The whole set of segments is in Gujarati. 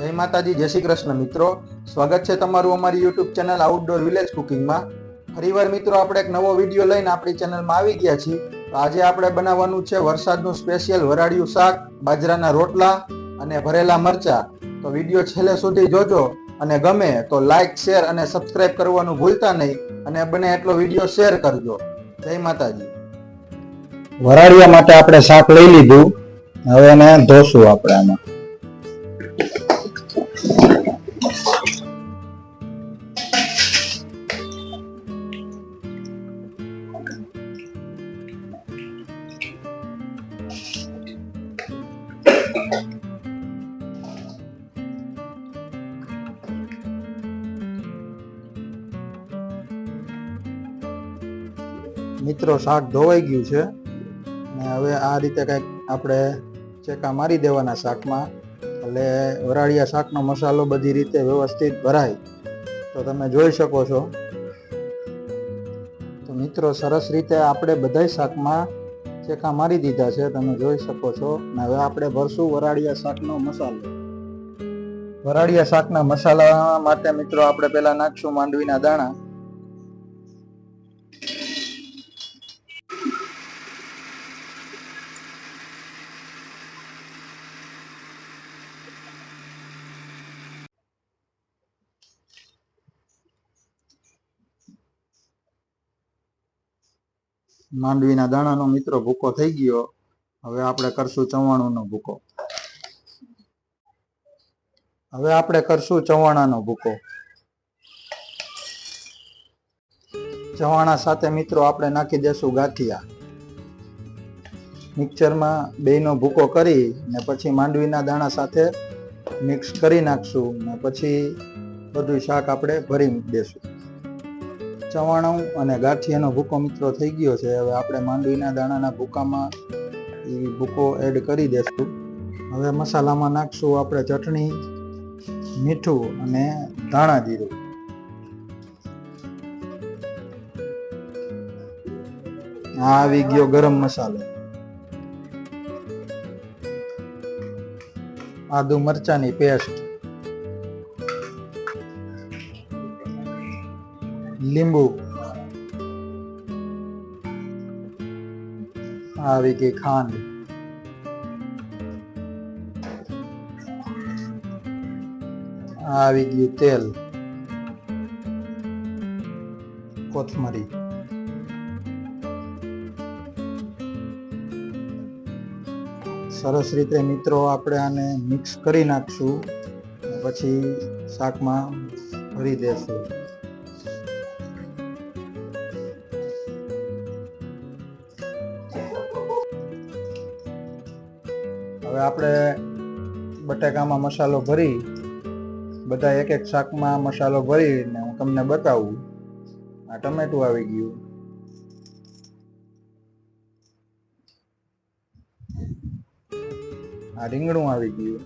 જય માતાજી, જય શ્રી કૃષ્ણ મિત્રો. સ્વાગત છે તમારું અમારી યુટ્યુબ ચેનલ આઉટડોર વિલેજ કુકિંગમાં ફરીવાર મિત્રો, આપણે એક નવો વીડિયો લઈને આપણી ચેનલમાં આવી ગયા છીએ. તો આજે આપણે બનાવવાનું છે વરસાદનું સ્પેશિયલ વરાળિયું શાક, બાજરાના રોટલા અને ભરેલા મરચા. તો વીડિયો છેલ્લે સુધી જોજો અને ગમે તો લાઈક શેર અને સબસ્ક્રાઇબ કરવાનું ભૂલતા નહીં અને બને એટલો વીડિયો શેર કરજો. જય માતાજી. વરાળિયા માટે આપણે શાક લઈ લીધું. હવે એને ધોશું આપણે આમાં. મિત્રો, શાક ધોવાઈ ગયું છે. અને હવે આ રીતે કંઈક આપણે ચેકા મારી દેવાના શાકમાં. એટલે વરાળિયા શાકનો મસાલો બધી રીતે વ્યવસ્થિત ભરાય. તો તમે જોઈ શકો છો. તો મિત્રો, સરસ રીતે આપણે બધાય શાકમાં ચેકા મારી દીધા છે. તમે જોઈ શકો છો. અને હવે આપણે ભરશું વરાળિયા શાકનો મસાલો. વરાળિયા શાકના મસાલા માટે મિત્રો, આપણે પહેલા નાખશું માંડવીના દાણા. માંડવીના દાણાનો મિત્રો ભૂકો થઈ ગયો. હવે આપણે કરશું ચવાણુંનો ભૂકો. હવે આપણે કરશું ચવાણાનો ભૂકો. ચવાણા સાથે મિત્રો આપણે નાખી દેશું ગાંઠિયા. મિક્સરમાં બેયનો ભૂકો કરી ને પછી માંડવીના દાણા સાથે મિક્સ કરી નાખશું ને પછી બધું શાક આપણે ભરી દેશું. ચવાણું અને ગાંઠિયાનો ભૂકો મિત્રો થઈ ગયો છે. હવે આપણે માંડવીના દાણાના ભૂકામાં એ ભૂકો એડ કરી દેશું. હવે મસાલામાં નાખશું આપણે ચટણી, મીઠું અને ધાણા જીરું. આ આવી ગયો ગરમ મસાલો. આદુ મરચાની પેસ્ટ. લીંબુ. આવી ગઈ ખાંડ. આવી ગયું તેલ. કોથમરી. સરસ રીતે મિત્રો આપણે આને મિક્સ કરી નાખશું. પછી શાકમાં ભરી દેશું. હવે આપણે બટાકામાં મસાલો ભરી, બધા એક એક શાકમાં મસાલો ભરીને હું તમને બતાવું. આ ટમેટું આવી ગયું. આ રીંગણું આવી ગયું.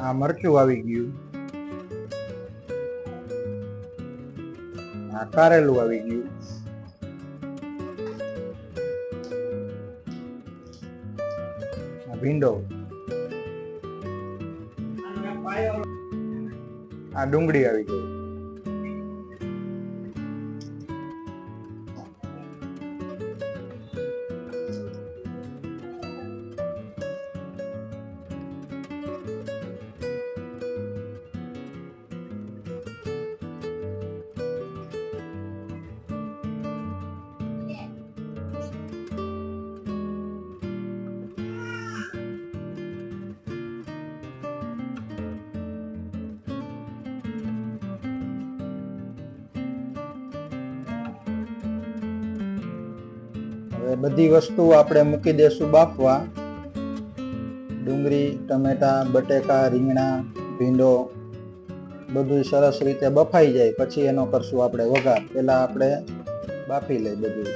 આ મરચું આવી ગયું. આ કારેલું આવી ગયું. ભીંડો. આ ડુંગળી આવી ગઈ. હવે બધી વસ્તુ આપણે મૂકી દેશું બાફવા. ડુંગળી, ટમેટા, બટેકા, રીંગણા, ભીંડો બધું સરસ રીતે બફાઈ જાય. પછી એનો કરશું આપણે વઘાર. પહેલા આપણે બાફી લઈ બધું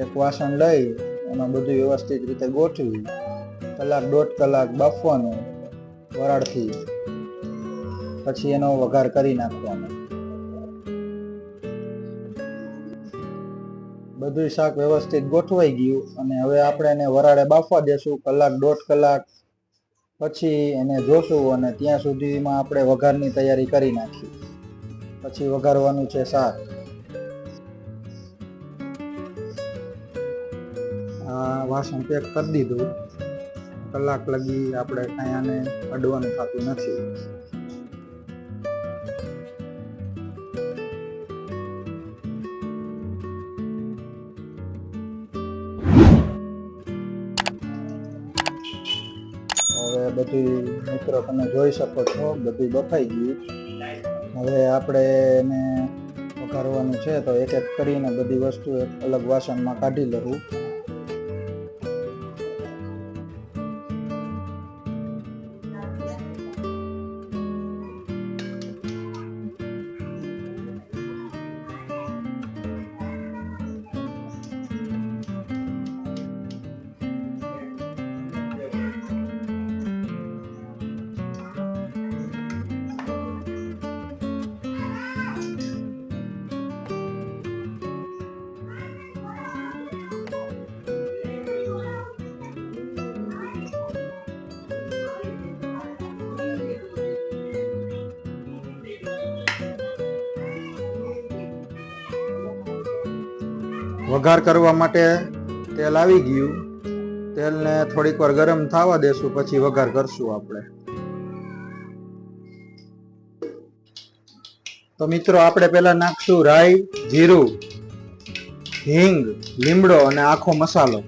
એક વાસણ લઈ, એમાં બધું વ્યવસ્થિત રીતે ગોઠવી, કલાક દોઢ કલાક બાફવાનું વરાળથી. પછી એનો વઘાર કરી નાખવાનો. બધું શાક વ્યવસ્થિત ગોઠવાઈ ગયું અને હવે આપણે એને વરાળે બાફવા દેશું. કલાક દોઢ કલાક પછી એને જોશું અને ત્યાં સુધીમાં આપણે વઘારની તૈયારી કરી નાખી. પછી વઘારવાનું છે શાક. આ વાસણ પેક કરી દીધું. કલાક લગી આપણે કાંઈ આને અડવાનું થતું નથી. બધું મિત્રો તમે જોઈ શકો છો, બધું બફાઈ ગયું હવે આપણે એને વઘારવાનું છે, તો એક એક કરીને બધી વસ્તુ એક અલગ વાસણમાં કાઢી લેવું વઘાર કરવા માટે તેલ આવી ગયું. તેલને થોડીક વાર ગરમ થવા દેશું, પછી વઘાર કરશું આપણે. તો મિત્રો, આપણે પહેલા નાખશું રાઈ, જીરું, હિંગ, લીમડો અને આખો મસાલો.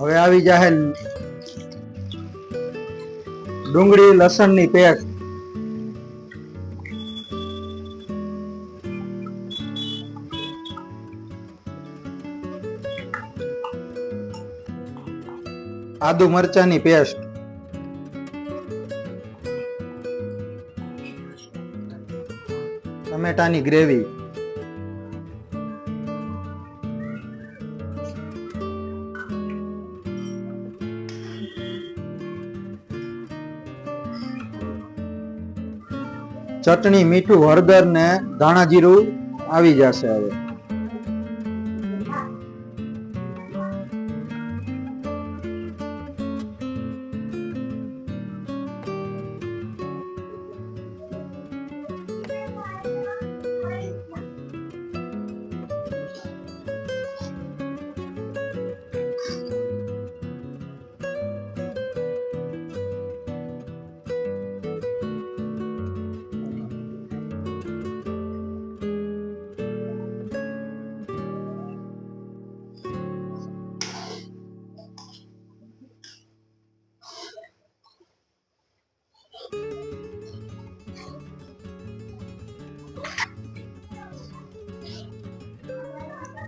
હવે આવી જાહે ડુંગળી લસણની પેસ્ટ આદુ મરચાની પેસ્ટ. ટમેટાની ગ્રેવી. ચટણી મીઠું હળદર ને ધાણા જીરું આવી જશે હવે.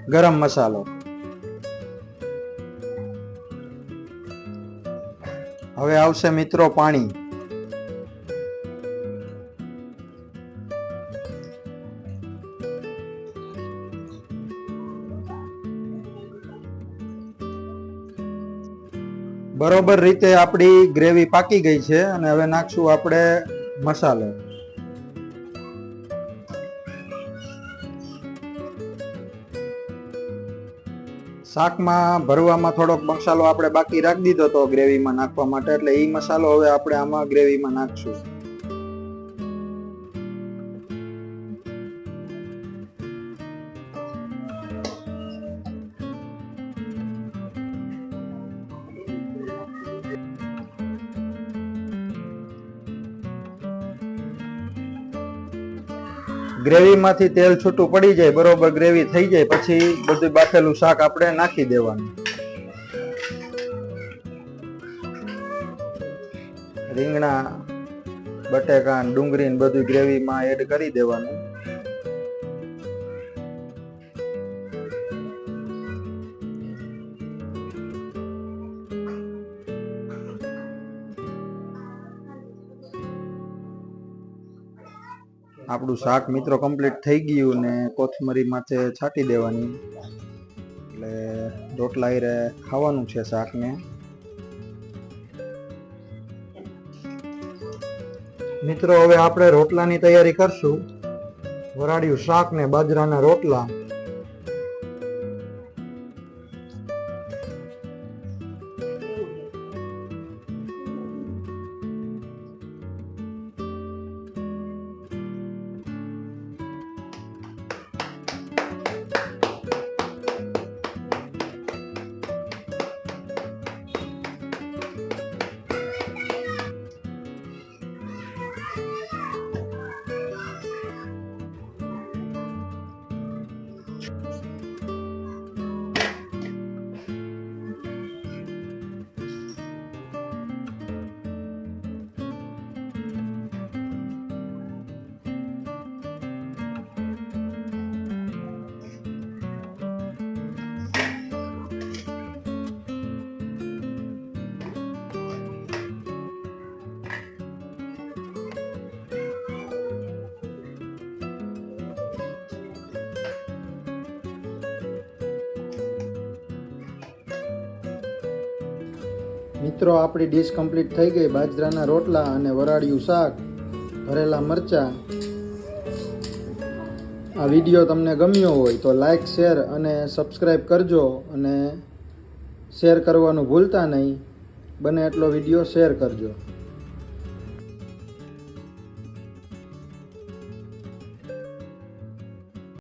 ગરમ મસાલો. હવે આવશે મિત્રો પાણી. બરોબર રીતે આપણી ગ્રેવી પાકી ગઈ છે અને હવે નાખશું આપણે મસાલો. શાકમાં, ભરવામાં થોડોક મસાલો આપણે બાકી રાખી દીધો હતો ગ્રેવીમાં નાખવા માટે, એટલે એ મસાલો હવે આપણે આમાં ગ્રેવીમાં નાખશું. ગ્રેવીમાંથી તેલ છૂટું પડી જાય, બરોબર ગ્રેવી થઈ જાય, પછી બધું બાફેલું શાક આપણે નાખી દેવાનું. રીંગણા, બટેકા ડુંગળી બધું ગ્રેવીમાં એડ કરી દેવાનું. આપણું શાક મિત્રો કમ્પ્લીટ થઈ ગયું ને કોથમરી માથે છાંટી દેવાની. એટલે રોટલા હારે ખાવાનું છે શાકને. મિત્રો, હવે આપણે રોટલાની તૈયારી કરશું. વરાળિયું શાક ને બાજરાના રોટલા. મિત્રો, આપણી ડીશ કમ્પ્લીટ થઈ ગઈ. બાજરાના રોટલા અને વરાળિયું શાક, ભરેલા મરચાં. આ વીડિયો તમને ગમ્યો હોય તો લાઈક શેર અને સબસ્ક્રાઈબ કરજો અને શેર કરવાનું ભૂલતા નહીં. બને એટલો વીડિયો શેર કરજો.